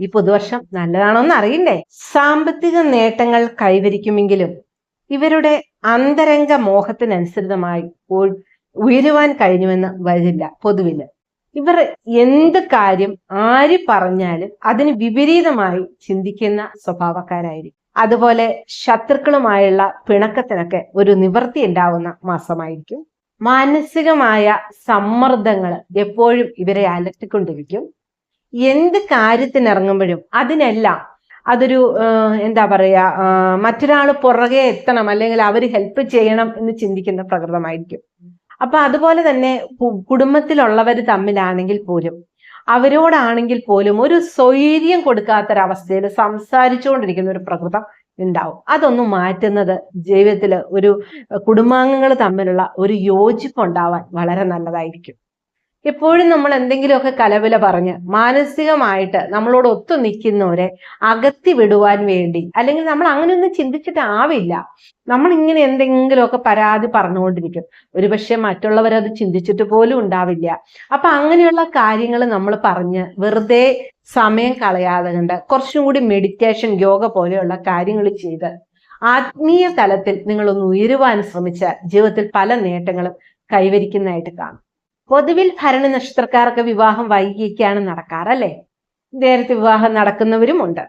ഈ പുതുവർഷം നല്ലതാണോന്ന് അറിയില്ലേ? സാമ്പത്തിക നേട്ടങ്ങൾ കൈവരിക്കുമെങ്കിലും ഇവരുടെ അന്തരംഗ മോഹത്തിനനുസൃതമായി ഉയരുവാൻ കഴിഞ്ഞുവെന്ന് വരില്ല പൊതുവിൽ. ഇവർ എന്ത് കാര്യം ആര് പറഞ്ഞാലും അതിന് വിപരീതമായി ചിന്തിക്കുന്ന സ്വഭാവക്കാരായിരിക്കും. അതുപോലെ ശത്രുക്കളുമായുള്ള പിണക്കത്തിനൊക്കെ ഒരു നിവൃത്തി ഉണ്ടാവുന്ന മാസമായിരിക്കും. മാനസികമായ സമ്മർദ്ദങ്ങൾ എപ്പോഴും ഇവരെ അലട്ടിക്കൊണ്ടിരിക്കും. എന്ത് കാര്യത്തിന് കാര്യത്തിനിറങ്ങുമ്പോഴും അതിനെല്ലാം അതൊരു എന്താ പറയാ മറ്റൊരാൾ പുറകെ എത്തണം അല്ലെങ്കിൽ അവർ ഹെൽപ്പ് ചെയ്യണം എന്ന് ചിന്തിക്കുന്ന പ്രകൃതമായിരിക്കും. അപ്പൊ അതുപോലെ തന്നെ കുടുംബത്തിലുള്ളവർ തമ്മിലാണെങ്കിൽ പോലും അവരോടാണെങ്കിൽ പോലും ഒരു സ്വൈര്യം കൊടുക്കാത്തൊരവസ്ഥയിൽ സംസാരിച്ചുകൊണ്ടിരിക്കുന്ന ഒരു പ്രകൃതം ഉണ്ടാവും. അതൊന്നും മാറ്റുന്നത് ജീവിതത്തിൽ ഒരു കുടുംബാംഗങ്ങൾ തമ്മിലുള്ള ഒരു യോജിപ്പ് ഉണ്ടാവാൻ വളരെ നല്ലതായിരിക്കും. എപ്പോഴും നമ്മൾ എന്തെങ്കിലുമൊക്കെ കലവില പറഞ്ഞ് മാനസികമായിട്ട് നമ്മളോട് ഒത്തു നിൽക്കുന്നവരെ അകത്തി വിടുവാൻ വേണ്ടി അല്ലെങ്കിൽ നമ്മൾ അങ്ങനെയൊന്നും ചിന്തിച്ചിട്ടാവില്ല നമ്മൾ ഇങ്ങനെ എന്തെങ്കിലുമൊക്കെ പരാതി പറഞ്ഞുകൊണ്ടിരിക്കും. ഒരുപക്ഷെ മറ്റുള്ളവരത് ചിന്തിച്ചിട്ട് പോലും ഉണ്ടാവില്ല. അപ്പൊ അങ്ങനെയുള്ള കാര്യങ്ങൾ നമ്മൾ പറഞ്ഞ് വെറുതെ സമയം കളയാതെ കണ്ട് കുറച്ചും കൂടി മെഡിറ്റേഷൻ യോഗ പോലെയുള്ള കാര്യങ്ങൾ ചെയ്ത് ആത്മീയ തലത്തിൽ നിങ്ങളൊന്ന് ഉയരുവാൻ ശ്രമിച്ച ജീവിതത്തിൽ പല നേട്ടങ്ങളും കൈവരിക്കുന്നതായിട്ട് കാണും. പൊതുവിൽ ഭരണ നക്ഷത്രക്കാർക്ക് വിവാഹം വൈകിയൊക്കെയാണ് നടക്കാറ് അല്ലെ നേരത്തെ വിവാഹം നടക്കുന്നവരും ഉണ്ട്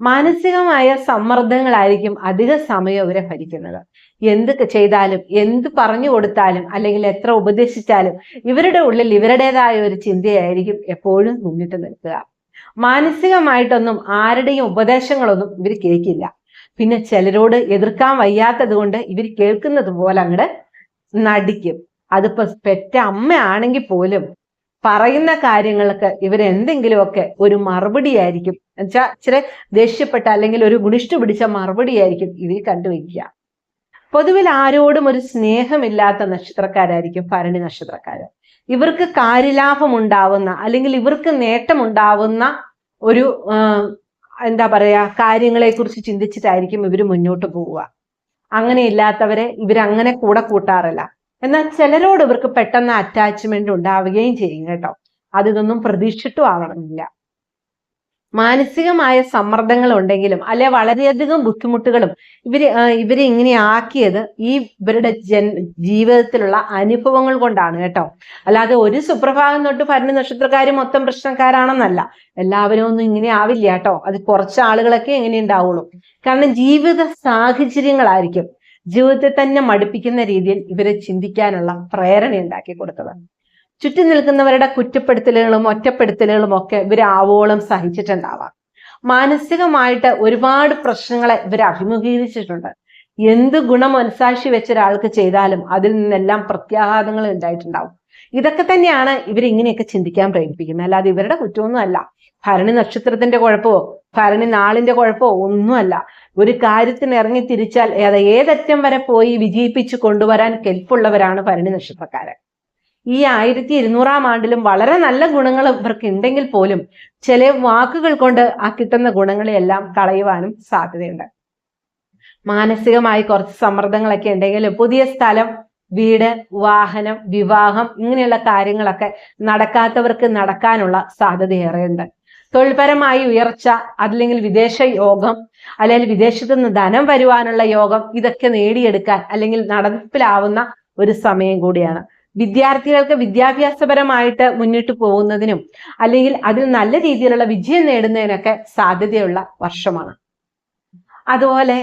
മാനസികമായ സമ്മർദ്ദങ്ങളായിരിക്കും അധിക സമയം അവരെ ഭരിക്കുന്നത്. എന്ത് ചെയ്താലും എന്ത് പറഞ്ഞു കൊടുത്താലും അല്ലെങ്കിൽ എത്ര ഉപദേശിച്ചാലും ഇവരുടെ ഉള്ളിൽ ഇവരുടേതായ ഒരു ചിന്തയായിരിക്കും എപ്പോഴും മുന്നിട്ട് നിൽക്കുക. മാനസികമായിട്ടൊന്നും ആരുടെയും ഉപദേശങ്ങളൊന്നും ഇവർ കേൾക്കില്ല. പിന്നെ ചിലരോട് എതിർക്കാൻ വയ്യാത്തത് കൊണ്ട് ഇവർ കേൾക്കുന്നത് പോലെ അങ്ങോട്ട് നടിക്കും. അതിപ്പോ പെറ്റ അമ്മയാണെങ്കിൽ പോലും പറയുന്ന കാര്യങ്ങൾക്ക് ഇവരെന്തെങ്കിലുമൊക്കെ ഒരു മറുപടി ആയിരിക്കും എന്നുവെച്ചാൽ ഇച്ചിരി ദേഷ്യപ്പെട്ട അല്ലെങ്കിൽ ഒരു ഗുണിഷ്ടു പിടിച്ച മറുപടി ആയിരിക്കും ഇവർ കണ്ടുവയ്ക്കുക. പൊതുവിൽ ആരോടും ഒരു സ്നേഹമില്ലാത്ത നക്ഷത്രക്കാരായിരിക്കും ഭരണി നക്ഷത്രക്കാര്. ഇവർക്ക് കാര്യലാഭം ഉണ്ടാവുന്ന അല്ലെങ്കിൽ ഇവർക്ക് നേട്ടമുണ്ടാവുന്ന ഒരു എന്താ പറയാ കാര്യങ്ങളെ കുറിച്ച് ചിന്തിച്ചിട്ടായിരിക്കും ഇവർ മുന്നോട്ട് പോവുക. അങ്ങനെ ഇല്ലാത്തവരെ ഇവരങ്ങനെ കൂടെ കൂട്ടാറില്ല. എന്നാൽ ചിലരോട് ഇവർക്ക് പെട്ടെന്ന് അറ്റാച്ച്മെന്റ് ഉണ്ടാവുകയും ചെയ്യും കേട്ടോ. അതിതൊന്നും പ്രതീക്ഷിട്ടു ആവണമെന്നില്ല. മാനസികമായ സമ്മർദ്ദങ്ങൾ ഉണ്ടെങ്കിലും അല്ലെ വളരെയധികം ബുദ്ധിമുട്ടുകളും ഇവർ ഇവരെ ഇങ്ങനെ ആക്കിയത് ഈ ഇവരുടെ ജൻ ജീവിതത്തിലുള്ള അനുഭവങ്ങൾ കൊണ്ടാണ് കേട്ടോ. അല്ലാതെ ഒരു സുപ്രഭാതം തൊട്ട് ഭരണ നക്ഷത്രക്കാർ മൊത്തം പ്രശ്നക്കാരാണെന്നല്ല. എല്ലാവരും ഒന്നും ഇങ്ങനെ ആവില്ല കേട്ടോ. അത് കുറച്ച് ആളുകളൊക്കെ എങ്ങനെ ഉണ്ടാവുള്ളൂ. കാരണം ജീവിത സാഹചര്യങ്ങളായിരിക്കും. ജീവിതത്തെ തന്നെ മടുപ്പിക്കുന്ന രീതിയിൽ ഇവരെ ചിന്തിക്കാനുള്ള പ്രേരണ ഉണ്ടാക്കി കൊടുത്തത്. ചുറ്റി നിൽക്കുന്നവരുടെ കുറ്റപ്പെടുത്തലുകളും ഒറ്റപ്പെടുത്തലുകളും ഒക്കെ ഇവർ ആവോളം സഹിച്ചിട്ടുണ്ടാവാം. മാനസികമായിട്ട് ഒരുപാട് പ്രശ്നങ്ങളെ ഇവർ അഭിമുഖീകരിച്ചിട്ടുണ്ട്. എന്ത് ഗുണം മനസാക്ഷി വെച്ച ഒരാൾക്ക് ചെയ്താലും അതിൽ നിന്നെല്ലാം പ്രത്യാഘാതങ്ങൾ ഉണ്ടായിട്ടുണ്ടാവും. ഇതൊക്കെ തന്നെയാണ് ഇവരിങ്ങനെയൊക്കെ ചിന്തിക്കാൻ പ്രേരിപ്പിക്കുന്നത്. അല്ലാതെ ഇവരുടെ കുറ്റമൊന്നും അല്ല. ഭരണി നക്ഷത്രത്തിന്റെ കുഴപ്പമോ? ഭരണി നാളിന്റെ കുഴപ്പമോ? ഒന്നുമല്ല. ഒരു കാര്യത്തിന് ഇറങ്ങി തിരിച്ചാൽ അത് ഏതറ്റം വരെ പോയി വിജയിപ്പിച്ചു കൊണ്ടുവരാൻ കെൽപ്പുള്ളവരാണ് ഭരണി നക്ഷത്രക്കാരൻ. ഈ ആയിരത്തി ഇരുന്നൂറാം ആണ്ടിലും വളരെ നല്ല ഗുണങ്ങൾ ഇവർക്ക് ഉണ്ടെങ്കിൽ പോലും ചില വാക്കുകൾ കൊണ്ട് ആ കിട്ടുന്ന ഗുണങ്ങളെയെല്ലാം കളയുവാനും സാധ്യതയുണ്ട്. മാനസികമായി കുറച്ച് സമ്മർദ്ദങ്ങളൊക്കെ ഉണ്ടെങ്കിലും പുതിയ സ്ഥലം വീട് വാഹനം വിവാഹം ഇങ്ങനെയുള്ള കാര്യങ്ങളൊക്കെ നടക്കാത്തവർക്ക് നടക്കാനുള്ള സാധ്യത ഏറെയുണ്ട് തൊഴിൽപരമായി ഉയർച്ച അല്ലെങ്കിൽ വിദേശ യോഗം അല്ലെങ്കിൽ വിദേശത്തു നിന്ന് ധനം വരുവാനുള്ള യോഗം ഇതൊക്കെ നേടിയെടുക്കാൻ അല്ലെങ്കിൽ നടപ്പിലാവുന്ന ഒരു സമയം കൂടിയാണ്. വിദ്യാർത്ഥികൾക്ക് വിദ്യാഭ്യാസപരമായിട്ട് മുന്നിട്ട് പോകുന്നതിനും അല്ലെങ്കിൽ അതിൽ നല്ല രീതിയിലുള്ള വിജയം നേടുന്നതിനൊക്കെ സാധ്യതയുള്ള വർഷമാണ്. അതുപോലെ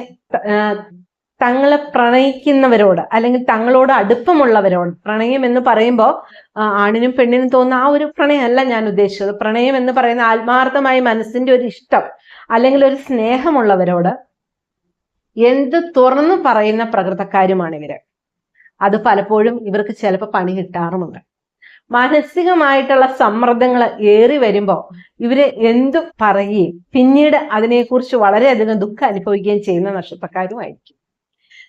തങ്ങളെ പ്രണയിക്കുന്നവരോട് അല്ലെങ്കിൽ തങ്ങളോട് അടുപ്പമുള്ളവരോട് പ്രണയം എന്ന് പറയുമ്പോൾ ആണിനും പെണ്ണിനും തോന്നുന്ന ആ ഒരു പ്രണയമല്ല ഞാൻ ഉദ്ദേശിച്ചത്. പ്രണയം എന്ന് പറയുന്ന ആത്മാർത്ഥമായ മനസ്സിന്റെ ഒരു ഇഷ്ടം അല്ലെങ്കിൽ ഒരു സ്നേഹമുള്ളവരോട് എന്ത് തുറന്നു പറയുന്ന പ്രകൃതക്കാരുമാണ് ഇവർ അത് പലപ്പോഴും ഇവർക്ക് ചിലപ്പോൾ പണി കിട്ടാറുമുണ്ട്. മാനസികമായിട്ടുള്ള സമ്മർദ്ദങ്ങൾ ഏറി വരുമ്പോൾ ഇവർ എന്തു പറയുകയും പിന്നീട് അതിനെക്കുറിച്ച് വളരെയധികം ദുഃഖം അനുഭവിക്കുകയും ചെയ്യുന്ന നക്ഷത്രക്കാരുമായിരിക്കും.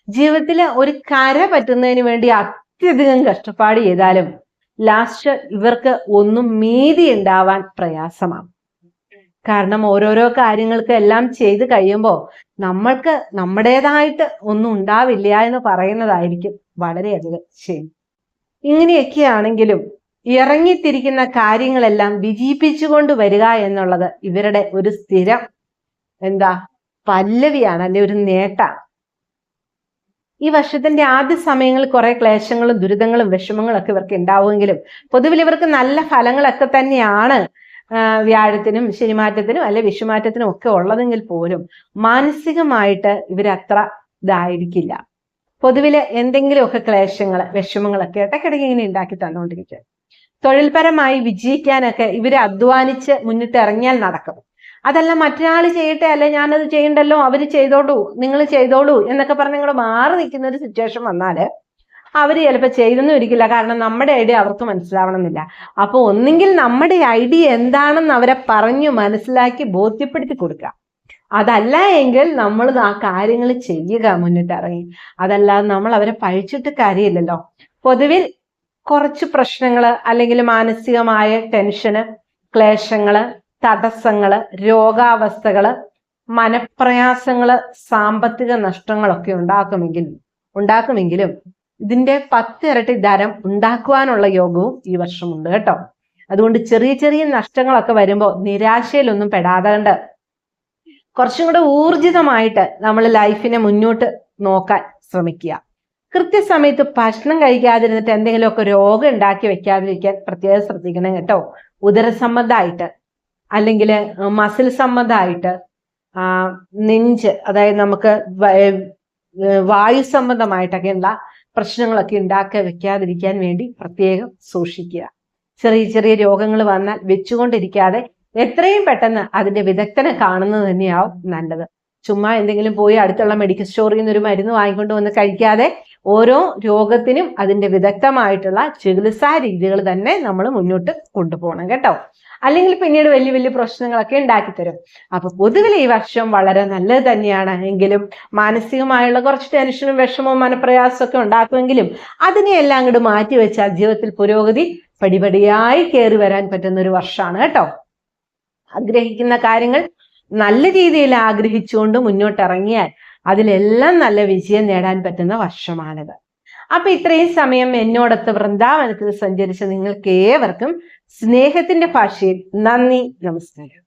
ജീവിതത്തിൽ ഒരു കര പറ്റുന്നതിന് വേണ്ടി അത്യധികം കഷ്ടപ്പാട് ചെയ്താലും ലാസ്റ്റ് ഇവർക്ക് ഒന്നും മീതി ഉണ്ടാവാൻ പ്രയാസമാണ് കാരണം ഓരോരോ കാര്യങ്ങൾക്ക് എല്ലാം ചെയ്ത് കഴിയുമ്പോൾ നമ്മൾക്ക് നമ്മുടേതായിട്ട് ഒന്നും ഉണ്ടാവില്ല എന്ന് പറയുന്നതായിരിക്കും വളരെയധികം ശരി. ഇങ്ങനെയൊക്കെയാണെങ്കിലും ഇറങ്ങിത്തിരിക്കുന്ന കാര്യങ്ങളെല്ലാം വിജയിപ്പിച്ചുകൊണ്ട് വരിക എന്നുള്ളത് ഇവരുടെ ഒരു സ്ഥിരം എന്താ പല്ലവിയാണ് അല്ലെ ഒരു നേട്ടാണ് ഈ വർഷത്തിന്റെ ആദ്യ സമയങ്ങളിൽ കുറെ ക്ലേശങ്ങളും ദുരിതങ്ങളും വിഷമങ്ങളും ഒക്കെ ഇവർക്ക് ഉണ്ടാവുമെങ്കിലും പൊതുവിൽ ഇവർക്ക് നല്ല ഫലങ്ങളൊക്കെ തന്നെയാണ് വ്യാഴത്തിനും ശനിമാറ്റത്തിനും അല്ലെ വിഷുമാറ്റത്തിനും ഒക്കെ ഉള്ളതെങ്കിൽ പോലും മാനസികമായിട്ട് ഇവരത്ര ഇതായിരിക്കില്ല. പൊതുവിൽ എന്തെങ്കിലുമൊക്കെ ക്ലേശങ്ങൾ വിഷമങ്ങളൊക്കെ ഇടയ്ക്കിടയ്ക്ക് ഇങ്ങനെ ഉണ്ടാക്കി തന്നുകൊണ്ടിരിക്കുക തൊഴിൽപരമായി വിജയിക്കാനൊക്കെ ഇവർ അധ്വാനിച്ച് മുന്നിട്ടിറങ്ങിയാൽ നടക്കും. അതല്ല മറ്റൊരാൾ ചെയ്യട്ടെ അല്ലെ ഞാനത് ചെയ്യണ്ടല്ലോ? അവർ ചെയ്തോളൂ. നിങ്ങൾ ചെയ്തോളൂ എന്നൊക്കെ പറഞ്ഞ് നിങ്ങൾ മാറി നിൽക്കുന്ന ഒരു സിറ്റുവേഷൻ വന്നാൽ അവർ ചിലപ്പോൾ ചെയ്തെന്നും ഇരിക്കില്ല കാരണം നമ്മുടെ ഐഡിയ അവർക്ക് മനസ്സിലാവണമെന്നില്ല. അപ്പോൾ ഒന്നെങ്കിൽ നമ്മുടെ ഐഡിയ എന്താണെന്ന് അവരെ പറഞ്ഞു മനസ്സിലാക്കി ബോധ്യപ്പെടുത്തി കൊടുക്കുക. അതല്ല എങ്കിൽ നമ്മൾ ആ കാര്യങ്ങൾ ചെയ്യുക മുന്നിട്ട് ഇറങ്ങി. അതല്ലാതെ നമ്മൾ അവരെ പഴിച്ചിട്ട് കാര്യമില്ലല്ലോ. പൊതുവിൽ കുറച്ച് പ്രശ്നങ്ങൾ അല്ലെങ്കിൽ മാനസികമായ ടെൻഷന് ക്ലേശങ്ങൾ തടസ്സങ്ങൾ രോഗാവസ്ഥകൾ മനപ്രയാസങ്ങൾ സാമ്പത്തിക നഷ്ടങ്ങളൊക്കെ ഉണ്ടാക്കുമെങ്കിൽ ഉണ്ടാക്കുമെങ്കിലും ഇതിന്റെ പത്തിരട്ടി ധനം ഉണ്ടാക്കുവാനുള്ള യോഗവും ഈ വർഷമുണ്ട് കേട്ടോ. അതുകൊണ്ട് ചെറിയ ചെറിയ നഷ്ടങ്ങളൊക്കെ വരുമ്പോൾ നിരാശയിലൊന്നും പെടാതെ കണ്ട് കുറച്ചും കൂടെ ഊർജിതമായിട്ട് നമ്മൾ ലൈഫിനെ മുന്നോട്ട് നോക്കാൻ ശ്രമിക്കുക. കൃത്യസമയത്ത് ഭക്ഷണം കഴിക്കാതിരുന്നിട്ട് എന്തെങ്കിലുമൊക്കെ രോഗം ഉണ്ടാക്കി വെക്കാതിരിക്കാൻ പ്രത്യേകം ശ്രദ്ധിക്കണം കേട്ടോ. ഉദരസംബന്ധമായിട്ട് അല്ലെങ്കിൽ മസിൽ സംബന്ധമായിട്ട് നെഞ്ച് അതായത് നമുക്ക് വായു സംബന്ധമായിട്ടൊക്കെയുള്ള പ്രശ്നങ്ങളൊക്കെ ഉണ്ടാക്കി വെക്കാതിരിക്കാൻ വേണ്ടി പ്രത്യേകം സൂക്ഷിക്കുക. ചെറിയ ചെറിയ രോഗങ്ങൾ വന്നാൽ വെച്ചുകൊണ്ടിരിക്കാതെ എത്രയും പെട്ടെന്ന് അതിന്റെ വിദഗ്ധനെ കാണുന്നത് തന്നെയാവും നല്ലത്. ചുമ്മാ എന്തെങ്കിലും പോയി അടുത്തുള്ള മെഡിക്കൽ സ്റ്റോറിൽ നിന്ന് ഒരു മരുന്ന് വാങ്ങിക്കൊണ്ട് വന്ന് കഴിക്കാതെ ഓരോ രോഗത്തിനും അതിന്റെ വിദഗ്ധമായിട്ടുള്ള ചികിത്സാ രീതികൾ തന്നെ നമ്മൾ മുന്നോട്ട് കൊണ്ടുപോകണം കേട്ടോ. അല്ലെങ്കിൽ പിന്നീട് വലിയ വലിയ പ്രശ്നങ്ങളൊക്കെ ഉണ്ടാക്കി തരും. അപ്പൊ പൊതുവിൽ ഈ വർഷം വളരെ നല്ലത് തന്നെയാണ്. എങ്കിലും മാനസികമായുള്ള കുറച്ച് ടെൻഷനും വിഷമവും മനപ്രയാസവും ഒക്കെ ഉണ്ടാക്കുമെങ്കിലും അതിനെയെല്ലാം അങ്ങോട്ട് മാറ്റിവെച്ചാൽ ജീവിതത്തിൽ പുരോഗതി പടിപടിയായി കയറി വരാൻ പറ്റുന്ന ഒരു വർഷമാണ് കേട്ടോ. ആഗ്രഹിക്കുന്ന കാര്യങ്ങൾ നല്ല രീതിയിൽ ആഗ്രഹിച്ചുകൊണ്ട് മുന്നോട്ട് ഇറങ്ങിയാൽ അതിലെല്ലാം നല്ല വിജയം നേടാൻ പറ്റുന്ന വർഷമാണിത്. അപ്പൊ ഇത്രയും സമയം എന്നോടൊത്ത് വൃന്ദാവനത്തിൽ സഞ്ചരിച്ച നിങ്ങൾക്ക് ഏവർക്കും സ്നേഹത്തിന്റെ ഭാഷയിൽ നന്ദി നമസ്കാരം.